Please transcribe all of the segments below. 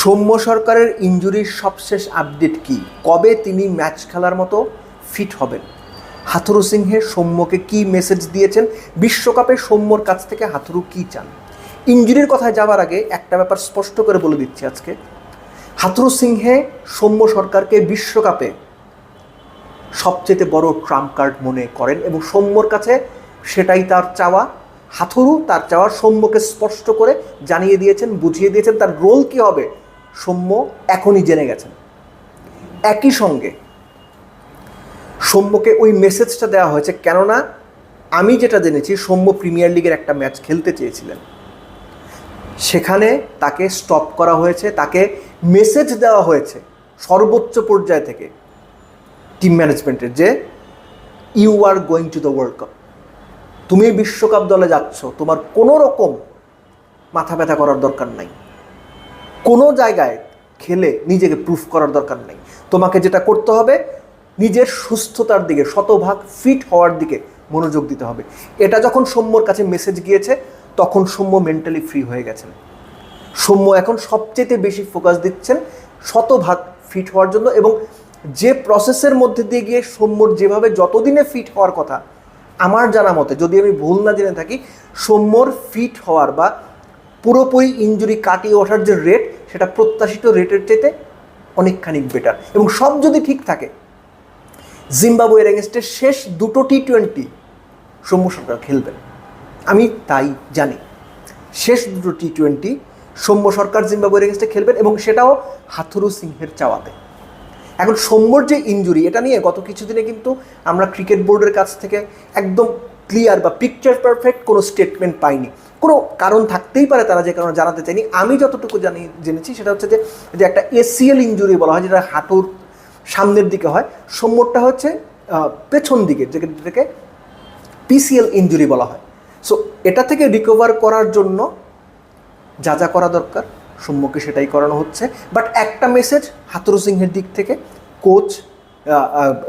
সৌম্য সরকারের ইঞ্জুরির সবশেষ আপডেট কি? কবে তিনি ম্যাচ খেলার মতো ফিট হবেন? হাথুরু সিংহে সৌম্যকে কি মেসেজ দিয়েছেন? বিশ্বকাপে সৌম্যর কাছ থেকে হাথুরু কি চান? ইঞ্জুরির কথায় যাওয়ার আগে একটা ব্যাপার স্পষ্ট করে বলে দিচ্ছি আজকে। হাথুরু সিংহে সৌম্য সরকারকে বিশ্বকাপে সবচেয়ে বড় ট্রাম্প কার্ড মনে করেন এবং সৌম্যর কাছে সেটাই তার চাওয়া। হাথুরু তার চাওয়া সৌম্যকে স্পষ্ট করে জানিয়ে দিয়েছেন, বুঝিয়ে দিয়েছেন তার রোল কী হবে সৌম্য এখনই জেনে গেছেন। একই সঙ্গে সৌম্যকে ওই মেসেজটা দেওয়া হয়েছে, কেননা আমি যেটা জেনেছি, সৌম্য প্রিমিয়ার লিগের একটা ম্যাচ খেলতে চেয়েছিলেন। সেখানে তাকে স্টপ করা হয়েছে, তাকে মেসেজ দেওয়া হয়েছে সর্বোচ্চ পর্যায় থেকে টিম ম্যানেজমেন্টের যে you are going to the world cup তুমি বিশ্বকাপ দলে যাচ্ছ, তোমার কোনো রকম মাথা ব্যথা করার দরকার নাই। কোনো জায়গায় খেলে নিজেকে প্রুফ করার দরকার নেই। তোমাকে যেটা করতে হবে, নিজের সুস্থতার দিকে, শতভাগ ফিট হওয়ার দিকে মনোযোগ দিতে হবে। এটা যখন সৌম্যর কাছে মেসেজ গিয়েছে, তখন সৌম্য মেন্টালি ফ্রি হয়ে গেছেন। সৌম্য এখন সবচেয়ে বেশি ফোকাস দিচ্ছেন শতভাগ ফিট হওয়ার জন্য এবং যে প্রসেসের মধ্যে দিয়ে গিয়ে সৌম্যর যেভাবে যতদিনে ফিট হওয়ার কথা, আমার জানা মতে, যদি আমি ভুল না জেনে থাকি, সৌম্যর ফিট হওয়ার বা পুরোপুরি ইঞ্জুরি কাটিয়ে ওঠার যে রেট সেটা প্রত্যাশিত রেটের চাইতে অনেকখানি বেটার এবং সব যদি ঠিক থাকে জিম্বাবুয়ের এগেনস্টে শেষ দুটো টি টোয়েন্টি সৌম্য সরকার খেলবেন আমি তাই জানি। শেষ দুটো টি টোয়েন্টি সৌম্য সরকার জিম্বাবুয়ের এগেনস্টে খেলবেন এবং সেটাও হাথুরু সিংহের চাওয়াতে। এখন সৌম্যর যে ইঞ্জুরি এটা নিয়ে গত কিছুদিনে কিন্তু আমরা ক্রিকেট বোর্ডের কাছ থেকে একদম ক্লিয়ার বা পিকচার পারফেক্ট কোনো স্টেটমেন্ট পাইনি কোনো কারণ থাকতেই পারে তারা যে কারণে জানাতে চাইনি আমি যতটুকু জানি, জেনেছি, সেটা হচ্ছে যে একটা এসিএল ইঞ্জুরি বলা হয়, যেটা হাঁটুর সামনের দিকে হয় সৌম্যরটা হচ্ছে পেছন দিকে যেটাকে পিসিএল ইঞ্জুরি বলা হয়। সো এটা থেকে রিকভার করার জন্য যা যা করা দরকার সৌম্যকে সেটাই করানো হচ্ছে। বাট একটা মেসেজ হাতুরু সিংহের দিক থেকে কোচ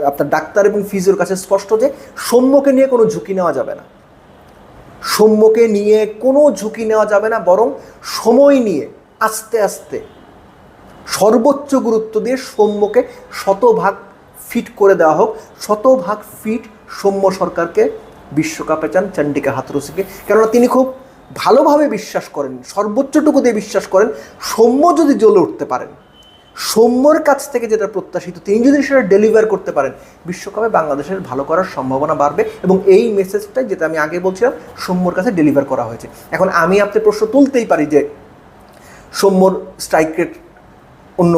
আপনার ডাক্তার এবং ফিজিওর কাছে স্পষ্ট যে সৌম্যকে নিয়ে কোনো ঝুঁকি নেওয়া যাবে না। সৌম্যকে নিয়ে কোনো ঝুঁকি নেওয়া যাবে না, বরং সময় নিয়ে আস্তে আস্তে সর্বোচ্চ গুরুত্ব দিয়ে সৌম্যকে শতভাগ ফিট করে দেওয়া হোক, শতভাগ ফিট সৌম্য সরকারকে বিশ্বকাপে চান চন্ডিকা হাতরসিকে। কেননা তিনি খুব ভালোভাবে বিশ্বাস করেন, সর্বোচ্চটুকু দিয়ে বিশ্বাস করেন, সৌম্য যদি জ্বলে উঠতে পারেন সৌম্যর কাছ থেকে যেটা প্রত্যাশিত, তিনি যদি সেটা ডেলিভার করতে পারেন, বিশ্বকাপে বাংলাদেশের ভালো করার সম্ভাবনা বাড়বে এবং এই মেসেজটাই যেটা আমি আগে বলছিলাম, সৌম্যর কাছে ডেলিভার করা হয়েছে। এখন আমি আপনি প্রশ্ন তুলতেই পারি যে, সৌম্যর স্ট্রাইক রেট অন্য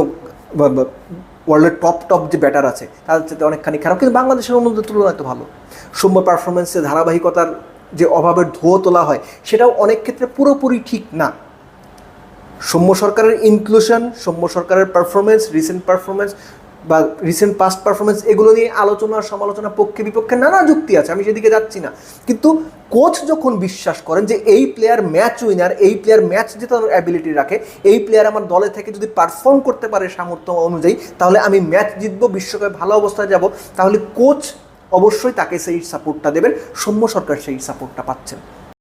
ওয়ার্ল্ডের টপ টপ যে ব্যাটার আছে, তাদের সাথে অনেকখানি খারাপ, কিন্তু বাংলাদেশের অন্যদের তুলনায় তো ভালো। সৌম্য পারফরমেন্সে ধারাবাহিকতার যে অভাবের ধুয়ো তোলা হয়, সেটাও অনেক ক্ষেত্রে পুরোপুরি ঠিক না। সৌম্য সরকারের ইনক্লুশন সৌম্য সরকারের পারফরমেন্স রিসেন্ট পারফরমেন্স বা রিসেন্ট পাস্ট পারফরমেন্স এগুলো নিয়ে আলোচনা, সমালোচনা, পক্ষে বিপক্ষে নানা যুক্তি আছে, আমি সেদিকে যাচ্ছি না। কিন্তু কোচ যখন বিশ্বাস করেন যে এই প্লেয়ার ম্যাচ উইনার এই প্লেয়ার ম্যাচ জেতানোর অ্যাবিলিটি রাখে, এই প্লেয়ার আমার দলে থেকে যদি পারফর্ম করতে পারে সামর্থ্য অনুযায়ী, তাহলে আমি ম্যাচ জিতবো, বিশ্বকাপে ভালো অবস্থায় যাব, তাহলে কোচ অবশ্যই তাকে সেই সাপোর্টটা দেবেন, সৌম্য সরকার সেই সাপোর্টটা পাচ্ছেন।